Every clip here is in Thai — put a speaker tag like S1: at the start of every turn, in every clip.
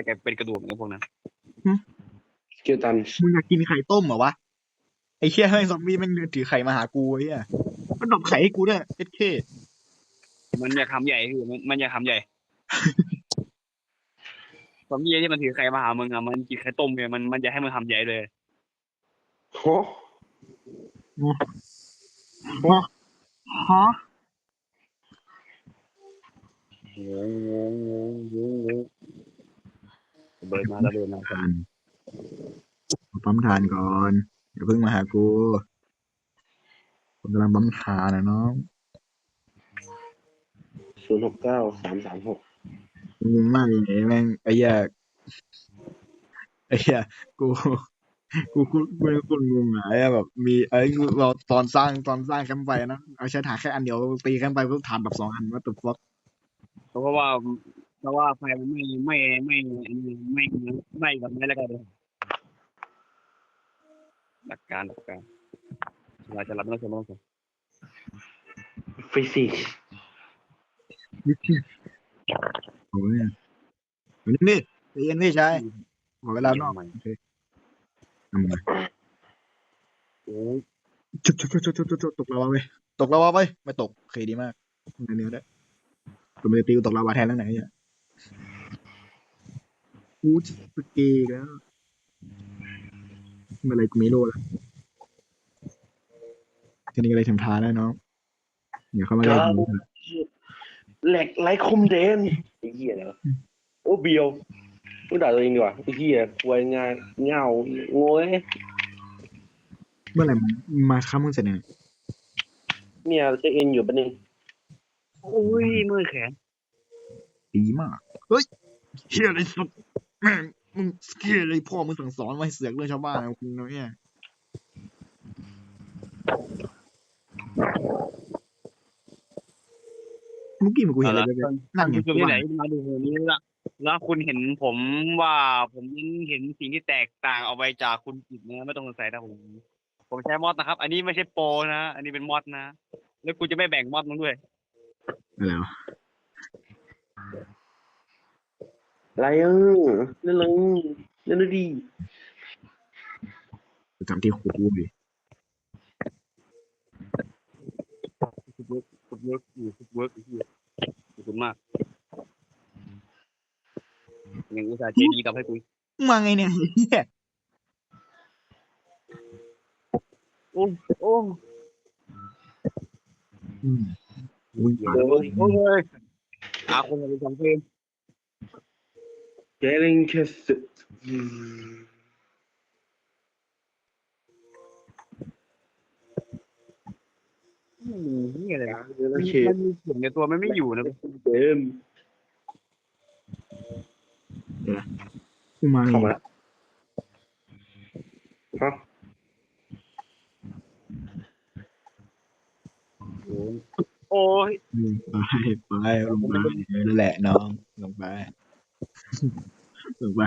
S1: ให้กลายเป็นกระดูกในพวกนั้น
S2: สกิลตัน
S3: มึงอยากกินไข่ต้มเหรอวะไอ้เชี่ยให้ซอมบี้แม่งเดินถือไข่มาหากูไอ้เหี้ยมันดอกไข่ให้กูด้วยเอเค
S1: มันอยากทำใหญ่คือมันมันอยากทำใหญ่ตอนนี้ที่มันถือไข่มาหามึงอะมันกินไข่ต้มไงมันมันอยากให้มึงทำใหญ่เลย
S2: โห
S3: ฮะ
S1: เบิร์ดมาแล้วเบิร์ดมา
S3: ทานปั๊มทานก่อน อย่าเพิ่งมาหากูผมกำลังปั๊มทานนะน้อง
S2: ศูนย์หกเก้าสามสามหก
S3: งงมากเลยแม่งไอ้เหี้ยไอ้เหี้ยกูกูกูกูเป็นคนงงอะไอ้เหี้ยแบบมีไอ้กูเราตอนสร้างตอนสร้างแคมป์ไฟนะเอาใช้ถ่านแค่อันเดียวตีแคมป์ไฟเพิ่มถ่านแบบสองอันว่าตุฟอก
S1: เพราะว่า เพราะว่าไฟมันไม่ไม่ไม่ไม่ไม่ไม่แบบนี้แล้วกันเลยหลักการหลักการเราจะรับไม่ต้องใช้ไม่ต้องใช้
S2: ฟิสิกส์
S3: โอ้ยวันนี้เย็นพี่ชายขอเวลานอกโอเคทำไง
S1: โอ้ย
S3: ชุบชุบชุบชุบชุบชุบตกลาวาไปตกลาวาไปไม่ตกโอเคดีมากเนื้อเนื้อได้ตัวมันจะตีกูตกลาวาแทนแล้วไหนเนี่ย กูจะสเกย์แล้วเมื่อไรกูมีโลแล้วทีนี้ก็เลยทำทานแล้วน้องอย่าเข้ามาเลย
S2: แหลกไร้คมเดนไอ้เหี้ยแล้วโอ้เบียวกูด่าตัวเองดีกว่าไอ้เหี้ยควายงานเหงาโง่เอ้ย
S3: เมื่อไหร่มึงมาค้ามึงเสร็จเนี่ย
S2: เนี่ยจะเอ็นอยู่ปะนึง
S1: โอ้ยมือแขน
S3: ดีมาก เฮ้ยเฮียอะไรสุดแม่งมึงเฮียอะไรพ่อมึงสั่งสอนไว้เสือกเรื่องชาวบ้านนะคุณเนี่ยเมื่อกี้มันกูเห็นอะไรไปนั่นไง
S1: คุณที่ไหนมาดูนี้ละแล้วคุณเห็นผมว่าผมเห็นสิ่งที่แตกต่างออกไปจากคุณจิตนะไม่ต้องสงสัยนะผมผมใช้มอดนะครับ อันนี้ไม่ใช่โปรนะอันนี้เป็นมอดนะแล้วกูจะไม่แบ่งมอดมึงด้วย
S3: อะไรวะ
S2: อะ ไรเออเล่นเลยเล่นด้วยดี
S3: กูจำที่ครูพูดดิ
S1: ฟุตเวิร์กฟุตเวิร์กอยู่ฟุตเวิร์กอีกทีขอบคุณมากยังอุตส่าห์ใจดีกับให้กู
S3: มึงมาไงเนี่ยเฮีย
S1: โอ้โอ้
S3: อืมอุ้ย
S1: โอ้ยโอ้ยอาคนจะไปทำเพลง
S2: เจลิงแค่สุด
S1: อืมนี่อะไร
S2: เจลิ
S1: มั
S2: ง
S1: น
S2: เค
S1: มีเสียงในตัวมันไม่อยู่นะ
S2: เดิม
S3: มึงมาไง
S2: เข้ามาแล้วฮะ
S1: โอ้ย
S3: อืมไปไปลงไปนั่นแหละน้องลงไป ลงไป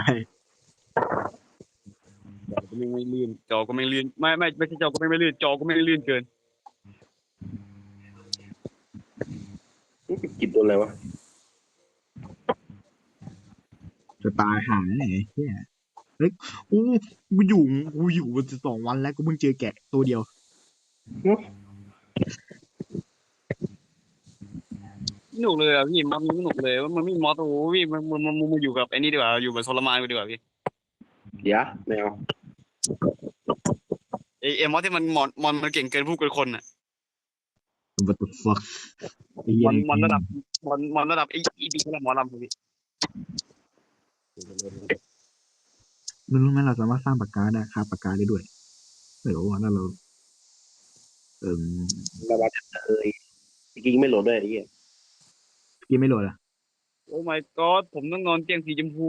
S1: จอก็ไม่ไม่ลื่นจอก็ไม่ลื่นไม่ไม่ไม่ใช่จอก็ไม่ไม่ลื่นจอก็ไม่ลื่นเกิน
S2: นี่กินตัวอะไรวะ
S3: จะตายหาไหนเฮียเฮ้ยอู้กูอยู่กูอยู่มาสองวันแล้วกูเพิ่งเจอแกะตัวเดียว
S1: หนุกเลยอะพี่มันมันหนุกเลยว่ามันไม่มอสโอ้พี่มันมันมันมันอยู่กับไอ้นี่ดีกว่าอยู่แบบทรมานกูดีกว่าพี่
S2: เดี๋ยวแมว
S1: ไอ้ไอ้มอสที่มันมอนมอนมันเก่งเกินผู้เกินคนอะ
S3: What the fuck ไอ้
S1: ม
S3: เหี้ย
S1: อนมอนระดับมอนมอนระดับไอ้อีบีระดับหมอลำพี่
S3: มึงรู้ไหมเราสามารถสร้างปากกาได้คาบปากกาได้ด้วยไม่รู้ว่านั่นเรา เอิ่ม
S2: ระบาดเอ้ยจริงๆไม่โหลดด้วยไอ้เหี้ย
S3: กินไม่โหลดอะ
S1: โอ้ my god ผมต้องนอนเตียงสีชมพู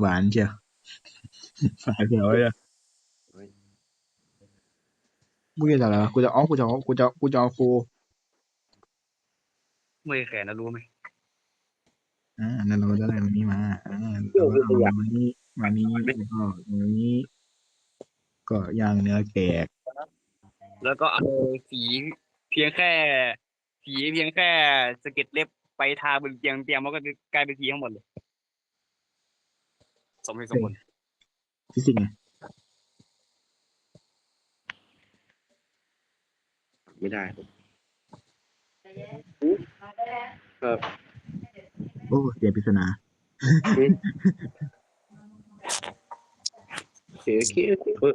S3: หวานเชียวสายเขียวเลยมึงจะอะไรวะกูจะอ๋อกูจะเอากูจะกูจะเอาครู
S1: เมื่อยแขนนะรู้ไหม
S3: อ่านั่นเราก็จะได้ตรงนี้มาอ่าเราก็เอามานี้มานี้แล้วก็มานี้ ก็ย่างเนื้อแกะ
S1: แล้วก็เอาสีเพียงแค่ สีเพียงแค่สะเก็ดเล็บไปทางบนเตียงเตียงมันก็จะกลายเป็นสีข้างบนเลย สมเหตุสมผล
S3: ฟิสิกส์ไง
S2: ไม่ได้เออ
S3: โอ้เสียปริศนา
S2: โอเคโอเคโอเคเออ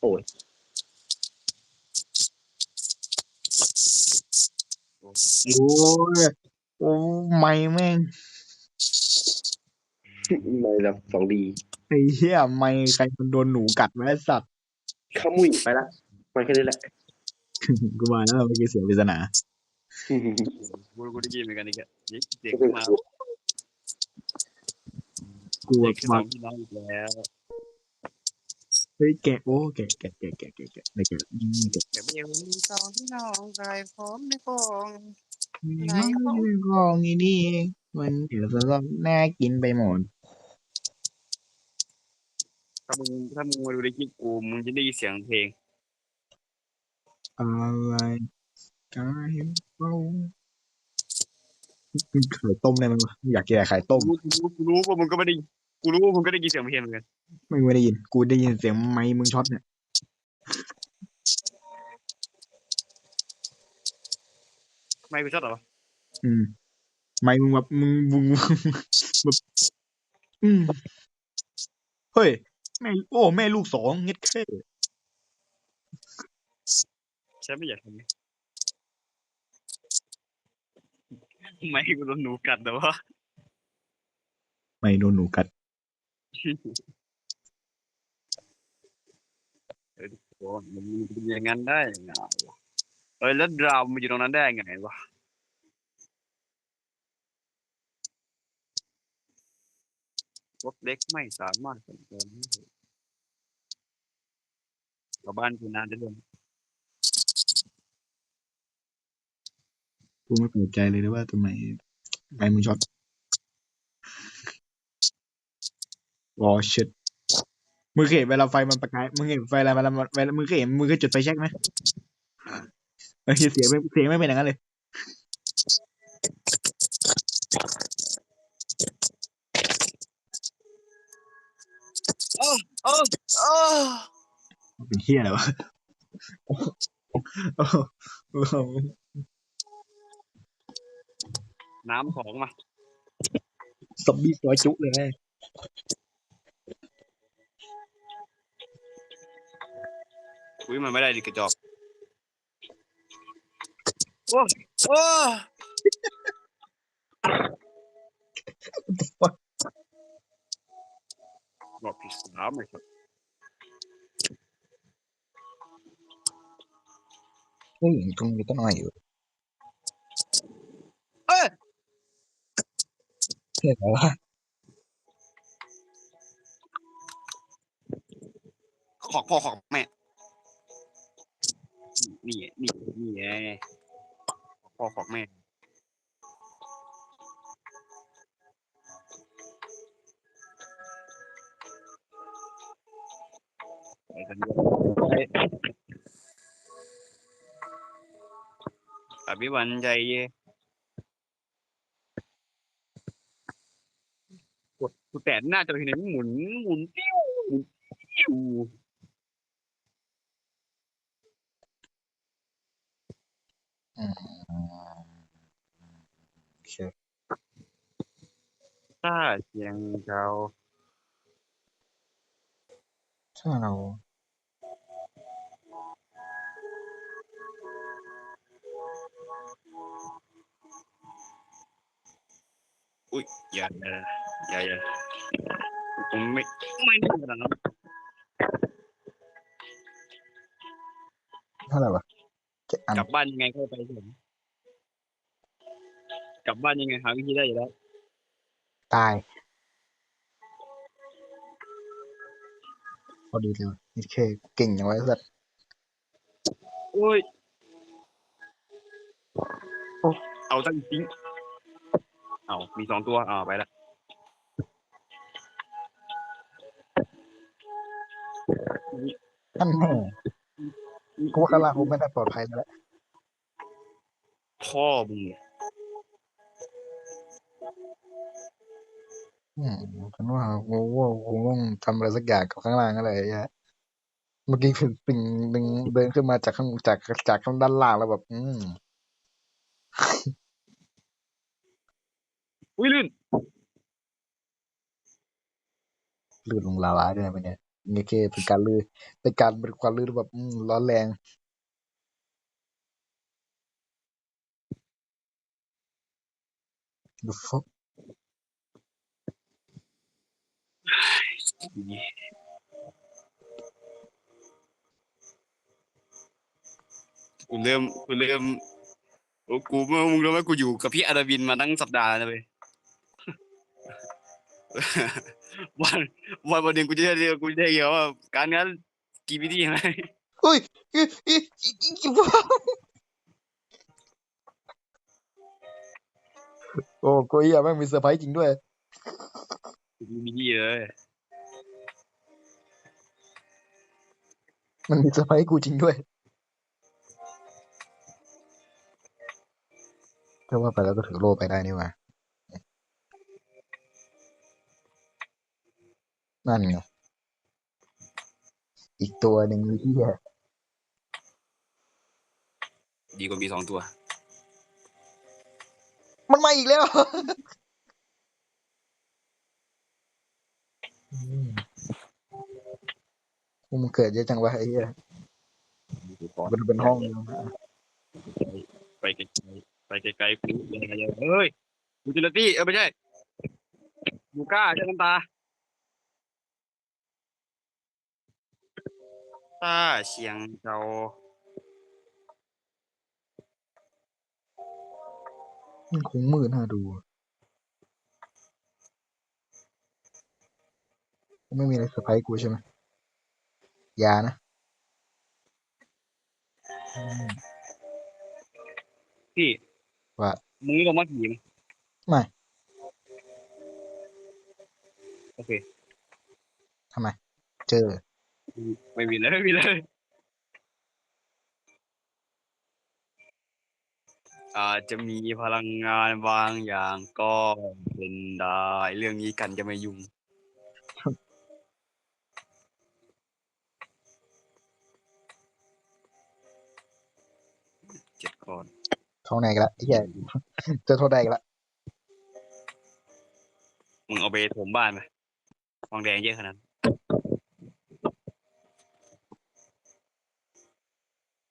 S2: โอ้ย
S3: โอ้ยโอ้ไม่แม่ง
S2: ไม่ละสองดี
S3: ไอ้เหี้ยไม่ใครมันโดนหนูกัดไว้ไอ้สัตว์
S2: ขมุยไปละมาแค่นี้แหละ
S3: กูมาแล้วเมื่อกี้เสียปริศนา
S1: กูกูได้ยินเหมือนกันอีกอะนี่เสียงขึ้นมา
S3: กู
S1: เสีย
S3: แบ
S1: ง
S3: บ
S1: ขึ้น
S3: ว่า
S1: มาพี่น้องอีกแล้ว
S3: เฮ้ยแกะโอ้แกะแกะแกะแกะแกะแกะไม่แกะอืมแกะ
S1: เดี๋ยวไม่ยังมีสองพี่น้องใครพร้อมในกองไหน
S3: ไม่
S1: ของ
S3: ใช่ของนี่นี่เองมันเดี๋ยวจะต้องน่ากินไปหมด
S1: ถ้ามึงถ้ามึงมาดูในคลิปกูมึงจะได้ยินเสียงเพลง
S3: อะไรกายเฝ้าไข่ต้มได้ไหมวะอยากแกินไข่ต้ม
S1: กูรู้กูรู้กูรู้ว่ามึงก็ไม่ได้กูรู้ว่ามึงก็ได้ยินเสียงเพลงเหมือนกัน
S3: ไม่ไม่ได้ยิน กูได้ยินเสียงไม้มึงช็อตเนี่ย
S1: ไม่กูชอบเหรอวะ
S3: อืม ไม้มึงแบบมึงมึงแบบอืม เฮ้ย แม่โอ้ แม่ลูกสองเงี้ยแค่
S1: ใช่ไม่อยากทำไงไม่กูโดนหนูกัดแต่ว่า
S3: ไม่โดนหนูกัด
S1: โอ้มันเป็นอย่างนั้นได้ยังไงวะเอ้ยแล้วเรามาอยู่ตรงนั้นได้ยังไงวะรถเล็กไม่สามารถสัญจรได้ชาวบ้านกูนานจะเดิน
S3: กูไม่แปลกใจเลยนะว่าทำไมไม้มึงช็อตวอชิต มึงเคยเห็นเวลาไฟมันประกายมึงเห็นไฟอะไรมันมันเวลามึงเคยเห็นมึงเคยจุดไฟแช็กไหมเออเสียงไม่เสียงไม่เป็นอย่างนั้นเลย
S1: เออเออ
S3: เป็นเฮียอะไรวะโอ้โห
S1: น้ำของมา
S3: ซอมบี้ซอยจุเลย
S1: อุ้ยมันไม่ได้ดิกระจอกโอ้โอ้รอบที่สามเลยครับ
S3: เฮ้ยตรงนี้ต้นอ้อยอยู่
S1: เอ้ย
S3: เฮียอะไรวะ
S1: ขอกพ่อขอกแม่ ขอกพ่อขอกแม่ไปกันเยอะอภิวันใจเย่กดกูแตะหน้าจอทีนี้หมุนหมุนติ้วหมุนติ้ว ถ้าเสียงเขา
S3: ถ้าเรา
S1: อุ้ยอย่าอย่าอย่าอย่าผมไม่ไม่ได้ขนาดนั้น
S3: เท่าไหร่วะเจ็ดอัน
S1: กลับบ้านยังไงก็ไปถึงกลับบ้านยังไงหาวิธีได้อยู่แล้ว
S3: ตายพอดีเลยนี่เคเก่งอย่างไว้สัตว์
S1: โอ้ยเอาตั้งจริงเอามีสองตัวอ่าไปละ
S3: นั่นแน่กูว่าข้างล่างคงไม่ได้ปลอดภัยแล้วแหละ
S1: พ่อมึง
S3: อืมฉันว่ากูว่ากูต้องทำอะไรสักอย่างกับข้างล่างอะไรอย่างเงี้ยเมื่อกี้คือสิ่งหนึ่งเดินขึ้นมาจากข้างจากจากข้างด้านล่างแล้วแบบ อืม
S1: อุ้ยลื่น
S3: ลื่นลงลาวาด้วยนะเนี่ยนี่แค่เป็นการลื่นเป็นการเป็นความลื่นแบบอืมร้อนแรง The fuck
S1: กู เริ่มกูเริ่มโอ้กูมึงรู้ไหมกูอยู่กับพี่อาราบินมาตั้งสัปดาห์แล้วนะเว้ยวันวันวันหนึ่งกูจะได้เรียกกูจะได้เกี่ยวว่า การงานกี่วิธีไหม
S3: เฮ้ยอีอีอีอีอีว้าวโอ้กูอยากแม่งมีเซอร์ไพรส์จริงด้วย
S1: กี่วิธีเล
S3: มันมีเซอร์ไพรส์กูจริงด้วยถ้าว่าไปแล้วก็ถือโล่ไปได้นี่หว่านั่นไงอีกตัวหนึ่งที่
S1: ดีกว่ามีสองตัว
S3: มันมาอีกแล้วอืมพว กมึงเกิดเยอะจังวะไอ้เหี้ยมันเป็นห้องเลยนะ
S1: ไปไกลๆไปไกลๆกูยังไงเฮ้ยกูจิลตี้เออไม่ใช่ยูก้าเจ้าน้ำตาตาเชียงเจ้า
S3: มันคงมืดน่าดู ไม่มีอะไรเซอร์ไพรส์กูใช่ไหม อย่านะอืม
S1: พี่
S3: ว่า
S1: มึงนี่ลงมาผีไหม
S3: ไม่
S1: โอเค
S3: ทำไม เจอ
S1: ไม่มีเลยไม่มีเลยอาจจะมีพลังงานบางอย่างก็เป็นได้เรื่องนี้กันจะไม่ยุ่ง ก้อน
S3: ท้องไหนกันละไอ้เหี้ยเจอโทษได้กันละ
S1: มึงเอาไปถมบ้านไหมทองแดงเยอะขนาดนั้น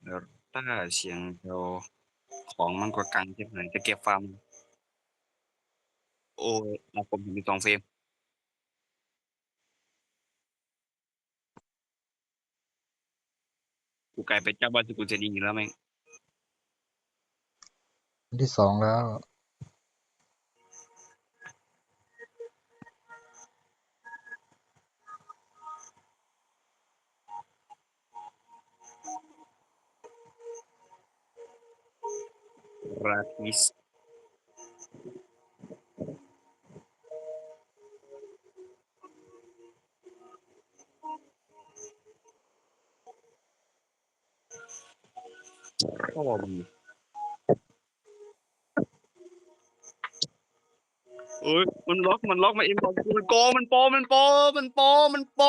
S1: แล้วถ้าเสียงเราของมันกว่ากันใช่ไหมจะเก็บฟาร์มโอ้ยมาผมเห็นมีสองเฟรมกูกลายเป็นเจ้าบ้านสกุลเซนีอยู่แล้วแม่ง
S3: วัน ที่สองแล้ว
S1: ราทิสก็บอก โอ้ยมันล็อกมันล็อกมาเองบอกกูมันโกงมันโปมันโปมันโปมันโป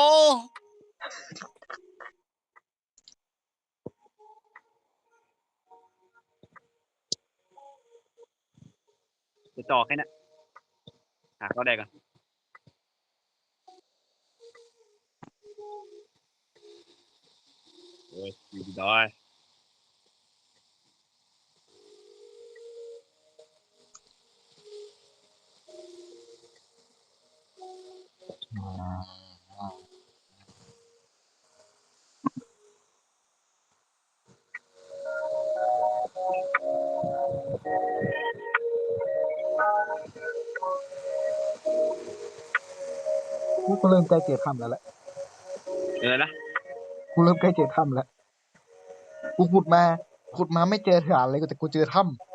S1: จะจ่อแค่นั้นหาเขาได้กันโอ้ยดีด้
S3: กูก็เริ่มใกล้เจอถ้ำแล้วแหละ
S1: เดี๋ยวนะ
S3: กูเริ่มใกล้เจอถ้ำแล้ว กูขุดมา ขุดมาไม่เจอฐานเลยแต่กูเจอถ้ำ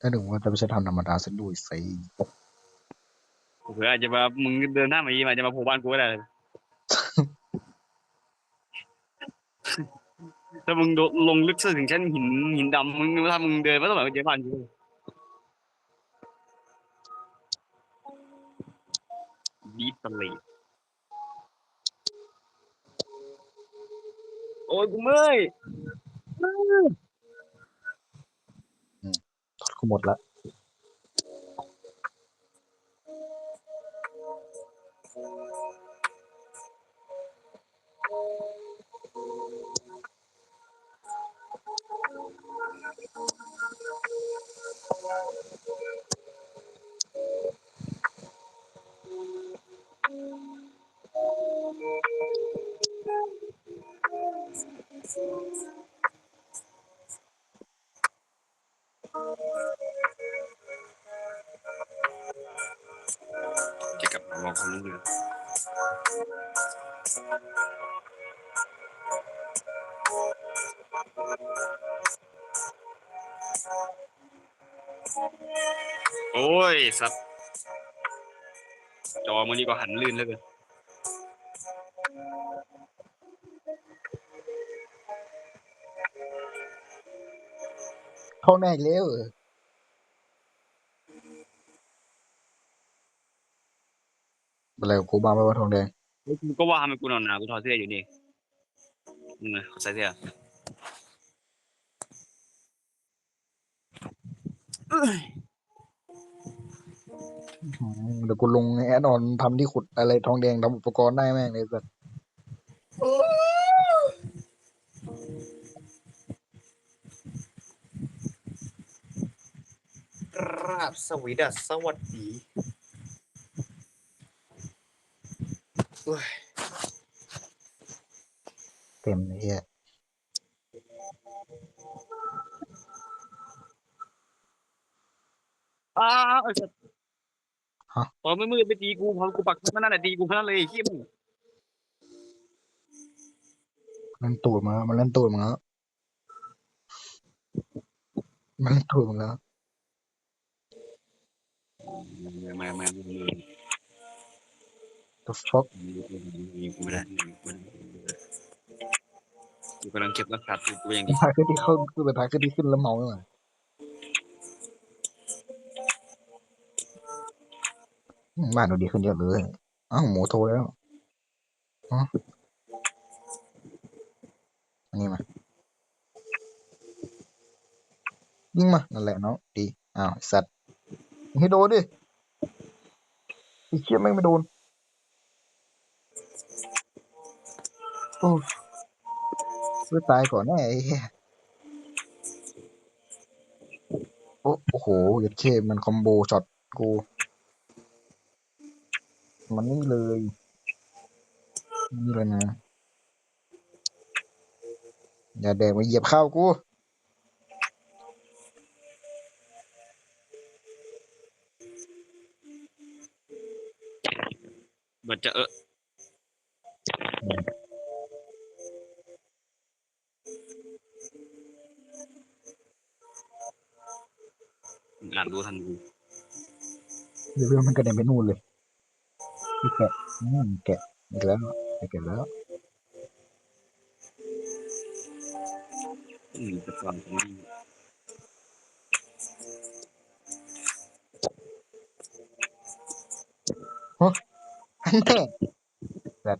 S3: ถ้าหนูว่าจะไม่ใช่ถ้ำธรรมดาสักด้วยสิ
S1: เผื่ออาจจะมามึงเดินหน้ามาอีกอาจจะมาโผล่บ้านกูก็ได้เลยถ้ามึงโดดลงลึกถึงชั้นหินหินดำมึงถ้ามึงเดินไม่ต้องแบบเจอบ้านกูดีสเลดโอ้ยกูเมื่อย
S3: กู หมดละ
S1: จะ โอ้ย สัตว์จอมันนี่ก็หันลื่นเหลยเกิน
S3: ท้องแดงอีกแล้วเหรออะไรกับกูบ้าไม่ว่าทองแดง
S1: เฮ้ยกูก็ว่าทำไมกูนอนหนาวกูถอดเสื้ออยู่นี่นี่ไงใส่เสื้อ เอ้ย
S3: อืมเดี๋ยวกูลงในแอดออนทำที่ขุดอะไรทองแดงทำอุปกรณ์ได้แม่งเลยสัส
S4: ราบสวีดัสสวัสดีเอ้ย
S3: เต็มเลยเฮี
S1: อ้าวไอ้สัตว์ตอนมืดๆไปตีกูพอกูปักมันนั่นแหละตีกูเพราะนั่นเลยไอ้ขี้มึง
S3: มันเล่นตูดมามันเล่นตูดมาแล้วมันเล่นตูดมาแล้ว
S1: มามามา
S3: the fuck
S1: กูไม่ได้กูกำลังเก็บรักษาตัวกูอย่างดี
S3: ทางขึ้นที่ขึ้นคือเป็นทางขึ้นที่ขึ้นแล้วเมาเลย บ้านดูดีขึ้นเยอะเลยอ้าวหมูโทรแล้วอ๋ออันนี้มายิงมานั่นแหละเนาะดีอ้าวสัตว์ให้โดนดิไอ้เชี่ยแม่งไม่โดนโอ้เพื่อตายก่อนแน่ไอ้เหี้ยโอ้โอ้โหยัดเคมันคอมโบช็อตกู มันนี่เลยนี่เลยนะอย่าแดงมาเหยียบข้าวกู
S1: มันจะเอออ่านรู้ทันกู
S3: เดี๋ยวเรื่องมันกระเด็นไปนู่นเลย พี่แกะอืมแกะอีกแล้วแกะแกะแล้ว
S1: อืมจะฟังตรงนี้
S3: อันแน่แบบ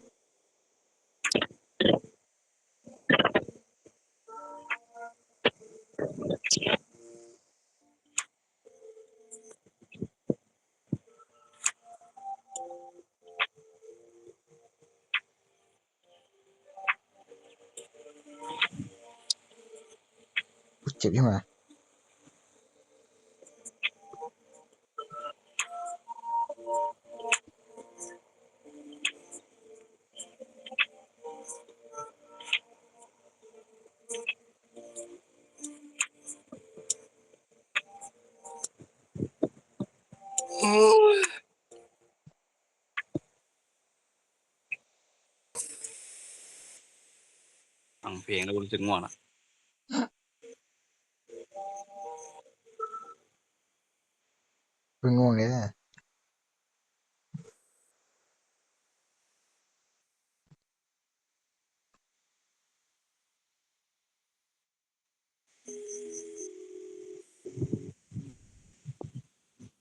S3: เจ็บที่มา
S1: ฟังเพล
S3: พิ่งง่วงเนี่ย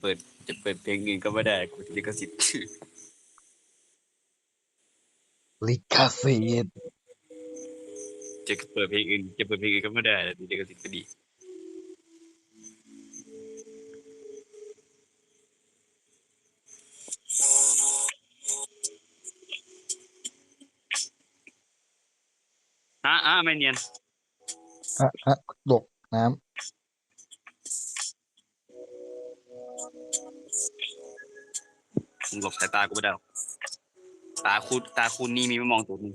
S1: เปิดจะเปิดเพลงเอนก็ไม่ได้กูลิขสิทธิ์
S3: ลิขสิทธิ์
S1: จะเปิดเพลงอื่นจะเปิดเพลงอื่นก็ไม่ได้ลิขสิทธิ์ก็ดี ไม่เนียน
S3: อะอะตกน้
S1: มึงหลบสายตากูไม่ได้หรอกตาคุณตาคุณนี่มีไม่มองตัวมึง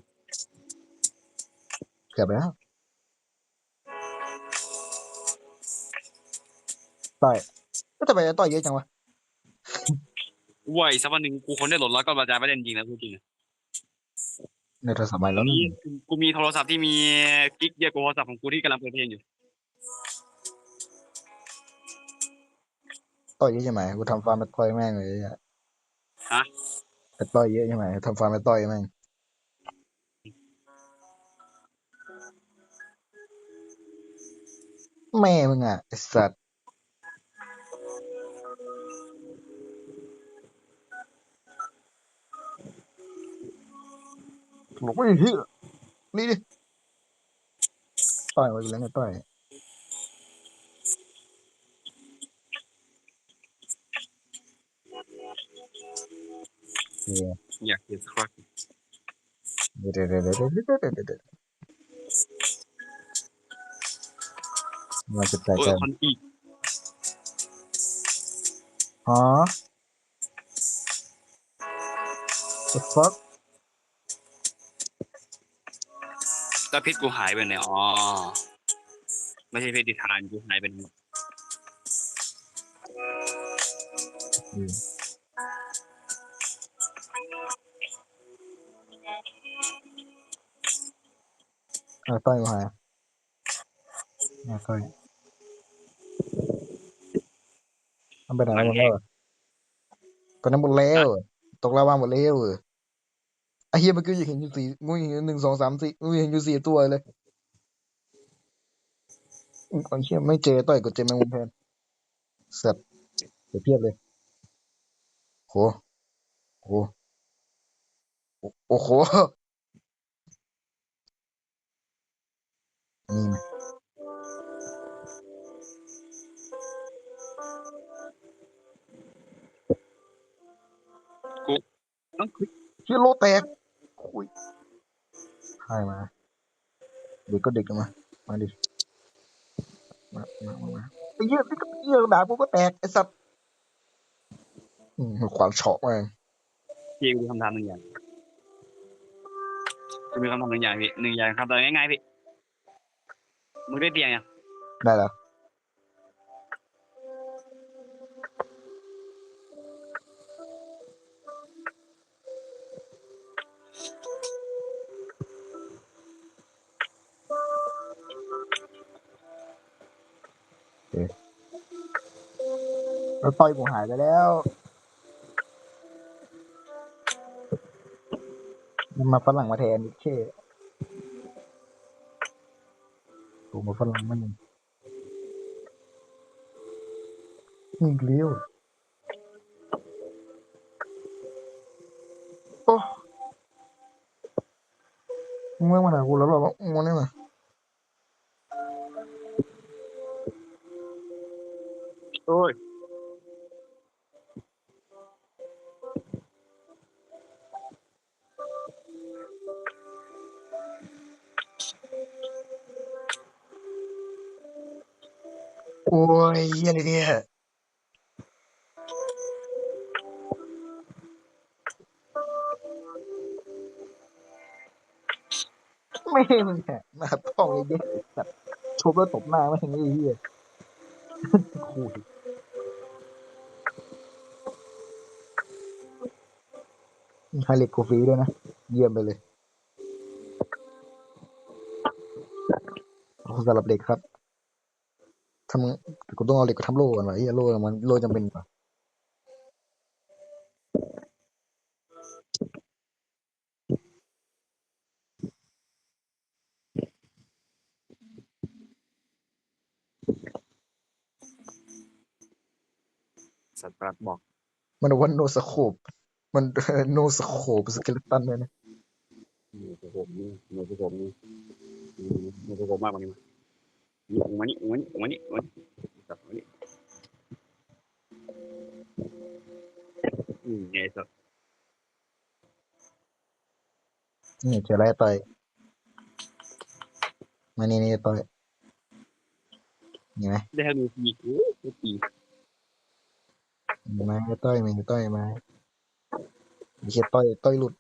S1: ำ
S3: เกือบไปแล้วต่อยก็ทำไมต่อยเยอะจังวะ
S1: ว่าอีกสักวันหนึ่งกูคนได้โหลดแล้วก็บรรยายไม่ได้จริงๆนะพูดจริงอะ
S3: ในโทรศัพท์ใหม่แล้ว
S1: นี่
S3: นี่
S1: กูมีโทรศัพท์ที่มีกิกเยอะกว่าโทรศัพท์ของกูที่กำลังเปิดเพลงอยู่
S3: ต่อยเยอะใช่ไหมกูทำฟาร์มไปต่อยแม่งเลยอะ
S1: ฮะ
S3: ไปต่อยเยอะใช่ไหมทำฟาร์มไปต่อยแม่งแม่มึงอะไอสัตว์ บอกไม่เหี้ยนี่ดิต่อยไว้แล้วไงต่อยเดี๋ยว
S1: อยากเห็นครับ
S3: เดี๋ยวเดี๋ยวเดี๋ยวเดี๋ยวเดี๋ยวเดี๋ยวเดี๋ยวมันจะแตก
S1: โอ้ย
S3: กัน
S1: คอนอีก
S3: ฮะ the fuck
S1: แล้วเพชรกูหายไปไหนอ๋อไม่ใช่เพชรดิทานกูหายไปไหน
S3: อืมเอาต้อยมาหาเอาต้อยมันไปไหนหมดแล้วอะไปไหนหมดแล้วอะตกลาวาหมดแล้วอะ ไอ้เฮียเมื่อกี้ยังเห็นอยู่สี่มึงเห็นหนึ่งสองสามสี่มึงเห็นอยู่สี่ตัวเลยอืมไอ้เฮียไม่เจอต้อยกดเจอแมงมุมแทนเสร็จเดี๋ยวเพียบเลยโหโหโอ้โหนี่นะ
S1: ต้องคือ
S3: เฮียโลแตก คุยให้มา เด็กก็เด็กกันมา มาดิ มามามามาไอ้เหี้ยนี่ก็เหี้ยด่ากูก็แตกไอ้สัตว์อืมขวานเฉาะแม่ง
S1: พี่กูมีคำถามหนึ่งอย่างกูมีคำถามหนึ่งอย่างพี่หนึ่งอย่างคำตอบง่ายๆพี่มึงได้เตียงยัง
S3: ได้แล้ว แล้วต้อยกูหายไปแล้วมันมาฝรั่งมาแทนดิเช่กูมาฝรั่งมันหนึ่งอีกเลี้ยวโอ้มึงไม่มาหากูแล้วหรอมึงนี่มา โอ้ยเหี้ยอะไรเนี่ยไม่มึงแหกหน้าท้องไอ้เด็กแบบชกแล้วตบหน้าไม่เห็นไอ้เหี้ยขู่มีไฮเล็กกูฟรีด้วยนะ เยี่ยมไปเลยขอบคุณสำหรับเด็กครับ ทำกูต้องเอาเหล็กไปทำโล่ก่อนวะไอ้เหี้ยโล่มันโล่จำเป็นกว่า
S1: สัตว์ประหลาดบอก
S3: มันบอกว่าโนสโคปมันโนสโคปสเกเลตันเลยนะ
S1: หนูคือผมนี่หนูคือผมนี่อืมหนูคือผมมากกว่านี้มานี่มานี่มานี่มานี่มานี่สัตว์มานี่อืมไงสัตว์
S3: นี่เจออะไรต่อยมานี่นี่ต่อยนี่ไหม
S1: ได้ให้ดูปีกโอ้ดูปีก
S3: มีไหมต่อยมีต่อยไหมไอ้เหี้ยต่อยต่อยหลุด